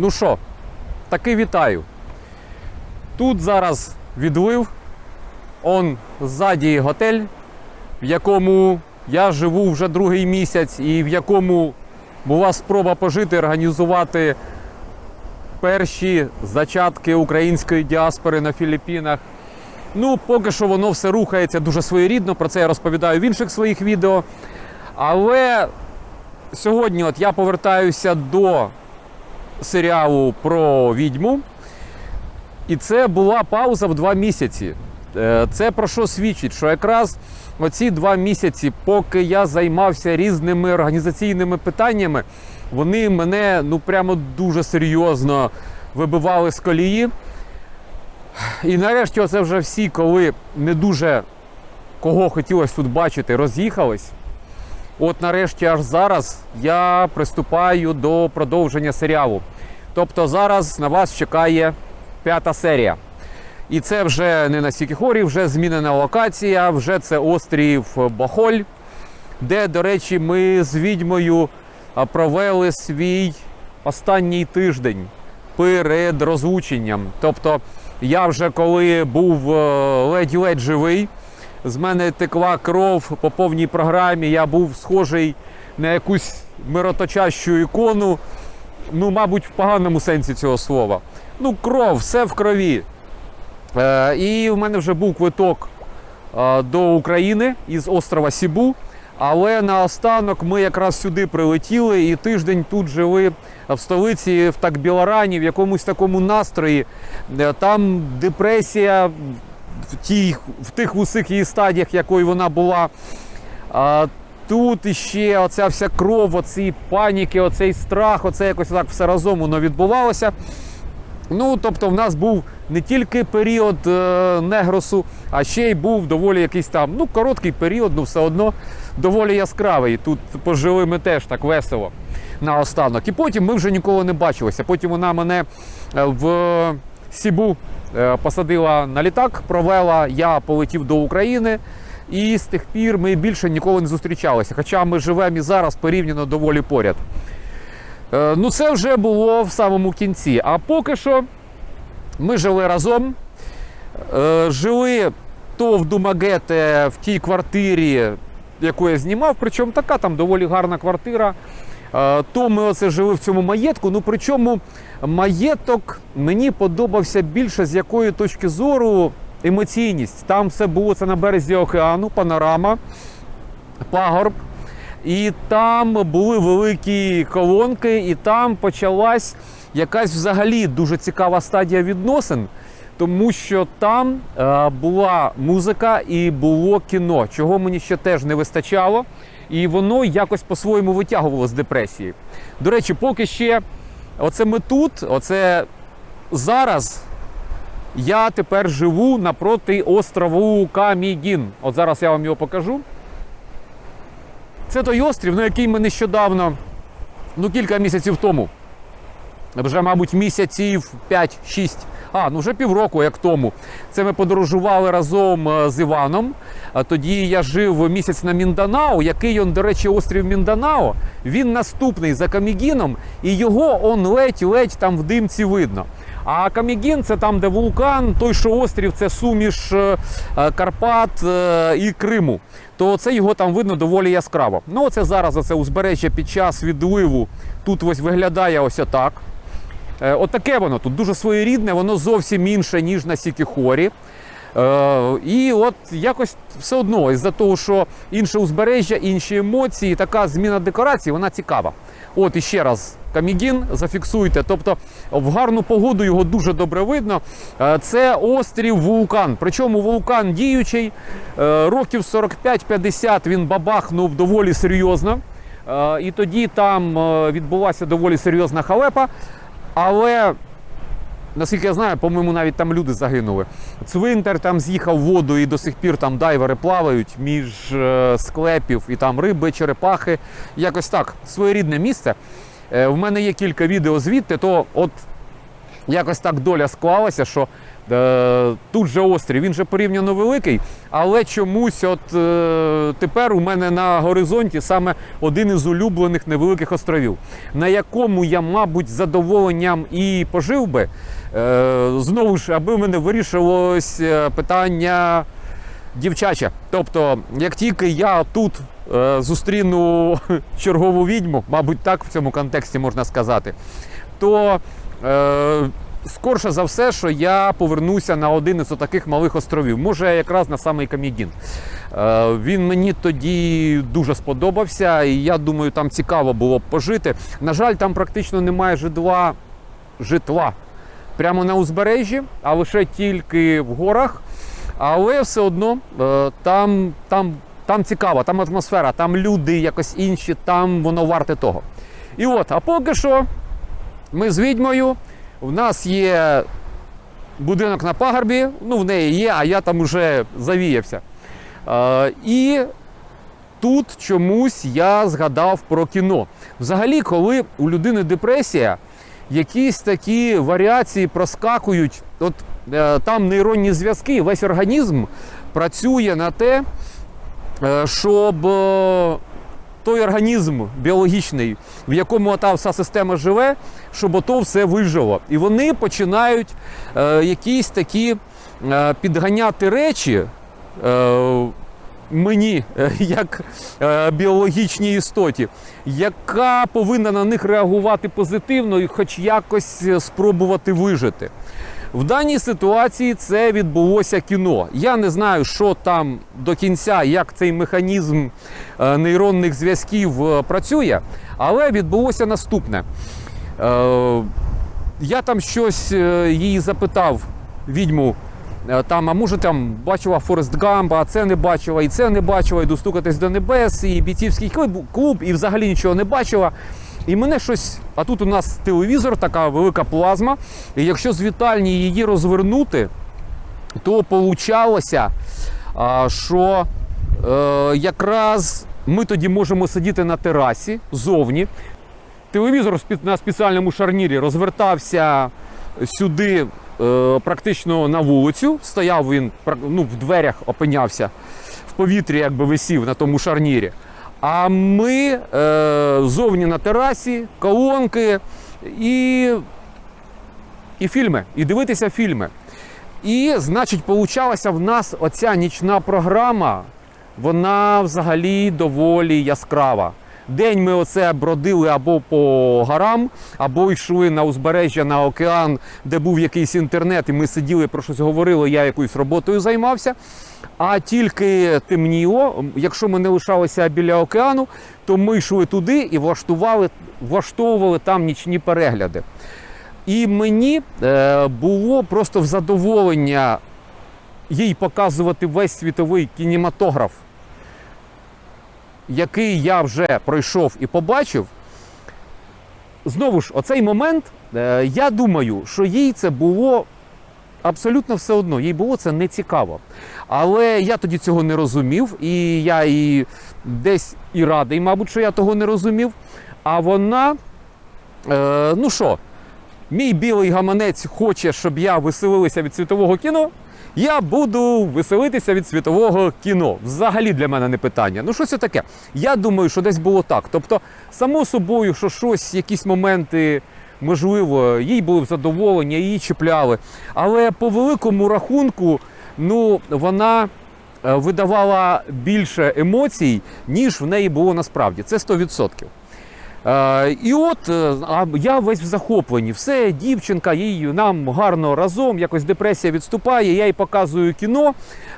Ну що, таки вітаю. Тут зараз відлив. Он ззаді готель, в якому я живу вже другий місяць, і в якому була спроба пожити, організувати перші зачатки української діаспори на Філіппінах. Ну, поки що воно все рухається дуже своєрідно, про це я розповідаю в інших своїх відео. Але сьогодні от я повертаюся до серіалу про відьму. І це була пауза в два місяці. Е, Це про що свідчить? Що якраз оці два місяці, поки я займався різними організаційними питаннями, вони мене ну прямо дуже серйозно вибивали з колії. І нарешті, оце вже всі, коли не дуже кого хотілося тут бачити, роз'їхались. От нарешті, аж зараз я приступаю до продовження серіалу. Тобто зараз на вас чекає п'ята серія. І це вже не на Сікіхорі, вже змінена локація, вже це острів Бахоль, де, до речі, ми з відьмою провели свій останній тиждень перед розлученням. Тобто, я вже коли був е, ледь-ледь живий, з мене текла кров по повній програмі. Я був схожий на якусь мироточащу ікону. Ну, мабуть, в поганому сенсі цього слова. Ну, кров, все в крові. Е, і в мене вже був квиток е, до України із острова Сібу. Але наостанок ми якраз сюди прилетіли і тиждень тут жили в столиці в так Білорані, в якомусь такому настрої. Е, Там депресія в, тій, в тих усіх її стадіях, якою вона була. А тут іще оця вся кров, оці паніки, оцей страх, оце якось так все разом воно відбувалося. Ну, тобто, в нас був не тільки період е, негросу, а ще й був доволі якийсь там ну, короткий період, ну все одно доволі яскравий. Тут пожили ми теж так весело наостанок. І потім ми вже ніколи не бачилися. Потім вона мене е, в Сібу посадила на літак, провела, я полетів до України. І з тих пір ми більше ніколи не зустрічалися. Хоча ми живемо і зараз порівняно доволі поряд. Е, Ну, це вже було в самому кінці. А поки що ми жили разом. Е, Жили то в Думагете в тій квартирі, яку я знімав, причому така там доволі гарна квартира. Е, То ми оце жили в цьому маєтку. Ну причому маєток мені подобався більше з якої точки зору емоційність. Там все було це на березі океану, панорама, пагорб. І там були великі колонки, і там почалась якась взагалі дуже цікава стадія відносин, тому що там е, була музика і було кіно, чого мені ще теж не вистачало. І воно якось по-своєму витягувало з депресії. До речі, поки ще оце ми тут, оце зараз я тепер живу напроти острову Камігін. От зараз я вам його покажу. Це той острів, на який ми нещодавно, ну кілька місяців тому, вже, мабуть, місяців 5-6, а, ну вже півроку, як тому. Це ми подорожували разом е, з Іваном. Тоді я жив місяць на Мінданао, який он, до речі, острів Мінданао. Він наступний за Камігіном, і його он ледь-ледь там в димці видно. А Камігін це там, де вулкан, той, що острів, це суміш е, е, Карпат і Криму. То це його там видно доволі яскраво. Ну, оце зараз оце узбережжя під час відливу. Тут ось виглядає ось отак. Е, Отаке воно тут дуже своєрідне, воно зовсім інше, ніж на Сікіхорі. Е, і от якось все одно, із-за того, що інше узбережжя, інші емоції, така зміна декорації, вона цікава. От іще раз, Камігін зафіксуйте. Тобто в гарну погоду його дуже добре видно. Е, Це острів вулкан. Причому вулкан діючий, років 45-50 він бабахнув доволі серйозно. І тоді там відбулася доволі серйозна халепа. Але наскільки я знаю, по-моєму, навіть там люди загинули. Цвинтар там з'їхав воду і до сих пір там дайвери плавають між е, склепів і там риби, черепахи. Якось так, своєрідне місце. Е, в мене є кілька відео звідти, то от якось так доля склалася, що Е, Тут же острів, він же порівняно великий, але чомусь от е, тепер у мене на горизонті саме один із улюблених невеликих островів, на якому я, мабуть, з задоволенням і пожив би. Е, Знову ж, аби в мене вирішилось е, питання дівчаче. Тобто, як тільки я тут е, зустріну чергову відьму, мабуть, так в цьому контексті можна сказати, то е, скорше за все, що я повернуся на один із таких малих островів, може якраз на самий Кам'ягін. Е, він мені тоді дуже сподобався, і я думаю, там цікаво було б пожити. На жаль, там практично немає житла, житла прямо на узбережжі, а лише тільки в горах. Але все одно е, там, там, там цікаво, там атмосфера, там люди якось інші, там воно варте того. І от, а поки що ми з відьмою. В нас є будинок на пагорбі, ну в неї є, а я там уже завіявся. І тут чомусь я згадав про кіно. Взагалі, коли у людини депресія, якісь такі варіації проскакують, от е, там нейронні зв'язки, весь організм працює на те, е, щоб е, той організм біологічний, в якому та вся система живе, щоб ото все вижило. І вони починають е, якісь такі е, підганяти речі. Е, Мені, е, як е, біологічній істоті, яка повинна на них реагувати позитивно і хоч якось е, спробувати вижити. В даній ситуації це відбулося кіно. Я не знаю, що там до кінця, як цей механізм е, нейронних зв'язків е, працює, але відбулося наступне. Е, Я там щось її запитав, відьму. Там, а може там бачила Форест Гамба, а це не бачила, і це не бачила, і достукатись до небес, і бійцівський клуб, і взагалі нічого не бачила. І мене щось. А тут у нас телевізор, така велика плазма. І якщо з вітальні її розвернути, то получалося, що е, якраз ми тоді можемо сидіти на терасі зовні. Телевізор на спеціальному шарнірі розвертався сюди е, практично на вулицю. Стояв він ну, в дверях, опинявся в повітрі, якби висів на тому шарнірі. А ми е, зовні на терасі, колонки і, і фільми, і дивитися фільми. І, значить, получалася в нас оця нічна програма, вона взагалі доволі яскрава. День ми оце бродили або по горам, або йшли на узбережжя на океан, де був якийсь інтернет, і ми сиділи про щось говорили, я якоюсь роботою займався. А тільки темніло, якщо ми не лишалися біля океану, то ми йшли туди і влаштували, влаштовували там нічні перегляди. І мені е, було просто в задоволення їй показувати весь світовий кінематограф, який я вже пройшов і побачив. Знову ж, оцей момент, е, я думаю, що їй це було абсолютно все одно, їй було це не цікаво. Але я тоді цього не розумів, і я і десь і радий, мабуть, що я того не розумів. А вона, е, ну що, мій білий гаманець хоче, щоб я веселилася від світового кіно. Я буду веселитися від світового кіно. Взагалі для мене не питання. Ну, що це таке? Я думаю, що десь було так. Тобто, само собою, що щось, якісь моменти, можливо, їй були в задоволення, її чіпляли. Але по великому рахунку, ну, вона е, видавала більше емоцій, ніж в неї було насправді. Це 100%. Е, і от е, я весь в захопленні. Все, дівчинка, їй нам гарно разом, якось депресія відступає, я їй показую кіно.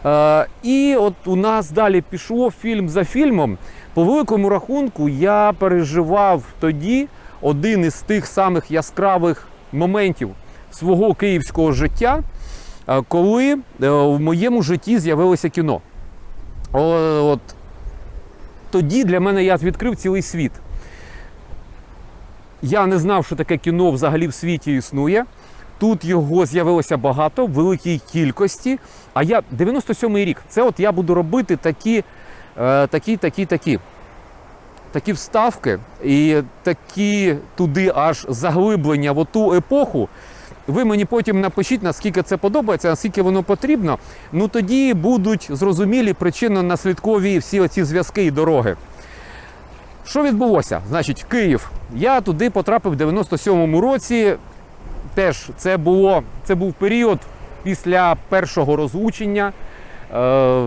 Е, і от у нас далі пішло фільм за фільмом. По великому рахунку я переживав тоді один із тих самих яскравих моментів свого київського життя, коли в моєму житті з'явилося кіно. От тоді для мене я відкрив цілий світ. Я не знав, що таке кіно взагалі в світі існує. Тут його з'явилося багато, в великій кількості. А я 97-й рік. Це от я буду робити такі, е, такі, такі, такі. Такі вставки і такі туди аж заглиблення в ту епоху. ви мені потім напишіть, наскільки це подобається, наскільки воно потрібно. Ну тоді будуть зрозумілі причинно-наслідкові всі оці зв'язки і дороги. Що відбулося? Значить, Київ. Я туди потрапив в 97-му році. Теж це було це був період після першого розлучення. Е,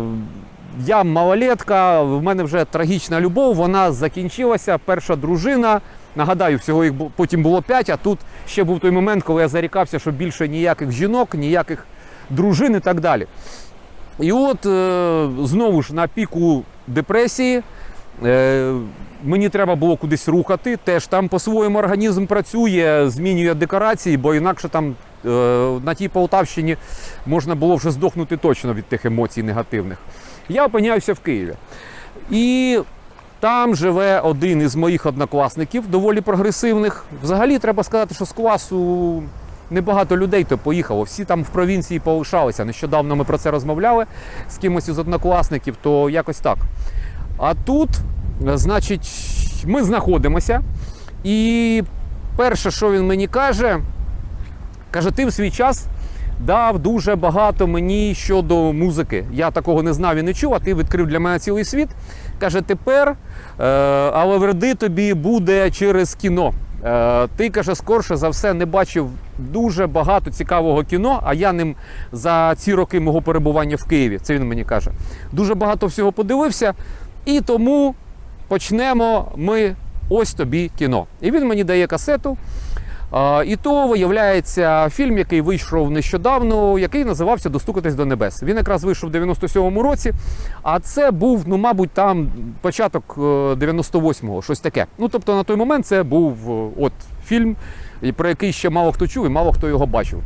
я малолетка, в мене вже трагічна любов, вона закінчилася. Перша дружина. Нагадаю, всього їх потім було п'ять, а тут ще був той момент, коли я зарікався, що більше ніяких жінок, ніяких дружин і так далі. І от е, знову ж на піку депресії. Е, мені треба було кудись рухати. Теж там по-своєму організм працює, змінює декорації, бо інакше там е, на тій Полтавщині можна було вже здохнути точно від тих емоцій негативних. Я опиняюся в Києві. І там живе один із моїх однокласників, доволі прогресивних. Взагалі, треба сказати, що з класу небагато людей то поїхало. Всі там в провінції полишалися. Нещодавно ми про це розмовляли з кимось із однокласників, то якось так. А тут, значить, ми знаходимося. І перше, що він мені каже, каже: ти в свій час дав дуже багато мені щодо музики. Я такого не знав і не чув, а ти відкрив для мене цілий світ. Каже, тепер е, але верди тобі буде через кіно. Е, ти каже, скорше за все не бачив дуже багато цікавого кіно, а я ним за ці роки мого перебування в Києві. Це він мені каже. Дуже багато всього подивився, і тому почнемо ми ось тобі кіно. І він мені дає касету. І то виявляється фільм, який вийшов нещодавно, який називався Достукатись до небес. Він якраз вийшов в 97-му році. А це був, ну, мабуть, там початок е, 98-го, щось таке. Ну, тобто на той момент це був е, от фільм, про який ще мало хто чув і мало хто його бачив.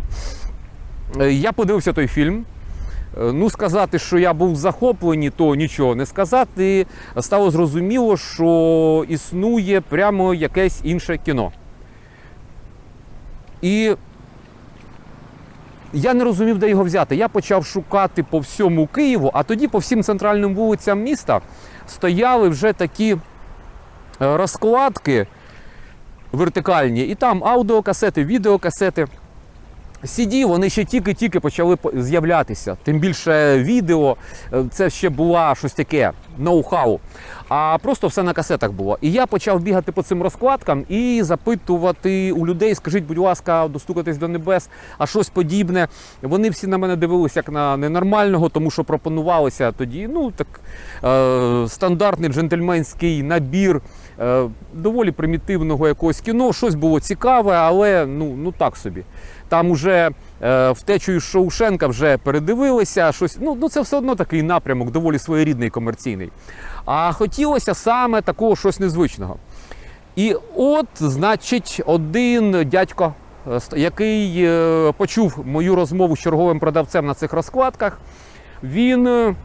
Е, Я подивився той фільм. Е, Ну, сказати, що я був захоплений, то нічого не сказати. Стало зрозуміло, що існує прямо якесь інше кіно. І я не розумів, де його взяти. Я почав шукати по всьому Києву, а тоді по всім центральним вулицям міста стояли вже такі е, розкладки вертикальні, і там аудіокасети, відеокасети. CD, вони ще тільки-тільки почали з'являтися. Тим більше відео, е, це ще була щось таке, ноу-хау. А просто все на касетах було. І я почав бігати по цим розкладкам і запитувати у людей, скажіть, будь ласка, достукатись до небес, а щось подібне. Вони всі на мене дивилися як на ненормального, тому що пропонувалося тоді, ну так е, стандартний джентльменський набір е, доволі примітивного якогось кіно. Щось було цікаве, але ну, ну так собі. Там уже е, втечу із Шоушенка вже передивилися. Щось, ну, ну це все одно такий напрямок, доволі своєрідний комерційний. А хотілося саме такого щось незвичного. І от, значить, один дядько, е, який е, почув мою розмову з черговим продавцем на цих розкладках, він е,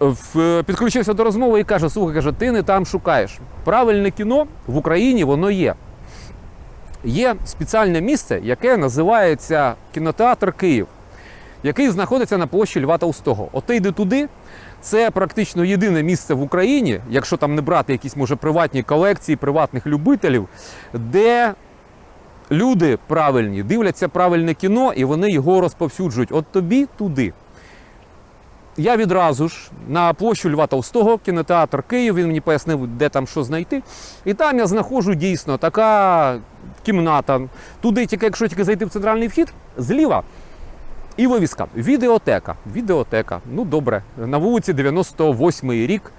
в- підключився до розмови і каже: слухай, каже, ти не там шукаєш. Правильне кіно в Україні воно є. Є спеціальне місце, яке називається кінотеатр Київ, який знаходиться на площі Льва Толстого. От йди туди. Це практично єдине місце в Україні, якщо там не брати якісь може приватні колекції приватних любителів, де люди правильні дивляться правильне кіно і вони його розповсюджують. От тобі туди. Я відразу ж на площу Льва Толстого, кінотеатр Київ, він мені пояснив, де там що знайти. І там я знаходжу дійсно така кімната. Туди, тільки якщо тільки зайти в центральний вхід, зліва. І вивіска. Відеотека. Відеотека. Ну добре. На вулиці 98 рік.